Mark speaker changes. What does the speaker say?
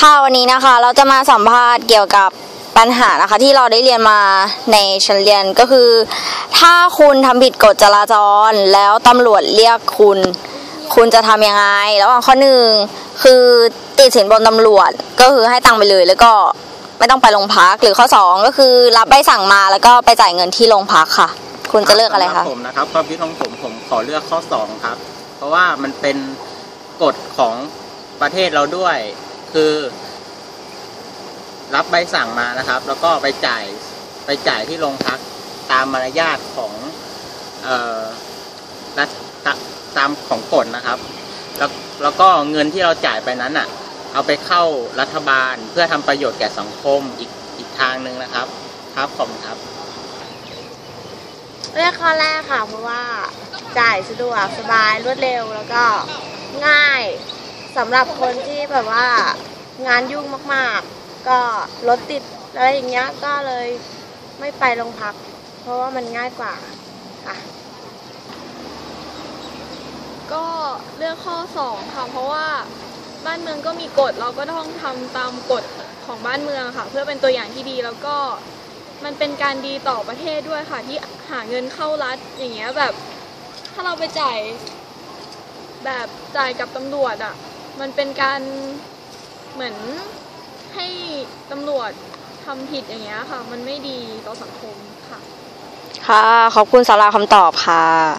Speaker 1: ค่ะวันนี้นะคะเราจะมาสัมภาษณ์เกี่ยวกับปัญหานะคะที่เราได้เรียนมาในชั้นเรียนก็คือ ถ้าคุณทำผิดกฎจราจร แล้วตำรวจเรียกคุณ คุณจะทำยังไง ระหว่างข้อหนึ่งคือติดสินบนตำรวจก็คือให้ตังค์ไปเลยแล้วก็ไม่ต้องไปโรงพักหรือข้อสองก็คือรับใบสั่งมาแล้วก็ไปจ่ายเงินที่โรงพักค่ะ คุณจะเลือกอะไรคะ
Speaker 2: ผมนะครับความคิดของผมผมขอเลือกข้อสองครับ เพราะว่ามันเป็นกฎของประเทศเราด้วย คือ รับใบสั่งมานะครับ แล้วก็ไปจ่ายไปจ่ายที่โรงพักตามมารยาทของเอ่อรัฐตามของกฎนะครับ แล้วแล้วก็เงินที่เราจ่ายไปนั้นอะ เอาไปเข้ารัฐบาลเพื่อทำประโยชน์แก่สังคมอีกอีกทางหนึ่งนะครับ ครับผมครับ
Speaker 3: เลือกข้อแรกค่ะเพราะว่าจ่ายสะดวกสบายรวดเร็วแล้วก็ง่าย สำหรับคนที่แบบว่างานยุ่งมากๆ ก็รถติดอะไรอย่างเงี้ยก็เลยไม่ไปโรงพัก เพราะว่ามันง่ายกว่าค่ะ
Speaker 4: ก็เลือกข้อ2ค่ะเพราะว่าบ้านเมืองก็มีกฎเราก็ต้องทำตามกฎของบ้านเมืองค่ะ เพื่อเป็นตัวอย่างที่ดีแล้วก็มันเป็นการดีต่อประเทศด้วยค่ะที่หาเงินเข้ารัฐอย่างเงี้ยแบบ ถ้าเราไปจ่ายแบบจ่ายกับตำรวจอะ่ะ มันเป็นการเหมือนให้ตำรวจทำผิดอย่างเงี้ยค่ะ มันไม่ดีต่อสังคมค่ะ
Speaker 1: ค่ะ ขอบคุณสำหรับคำตอบค่ะ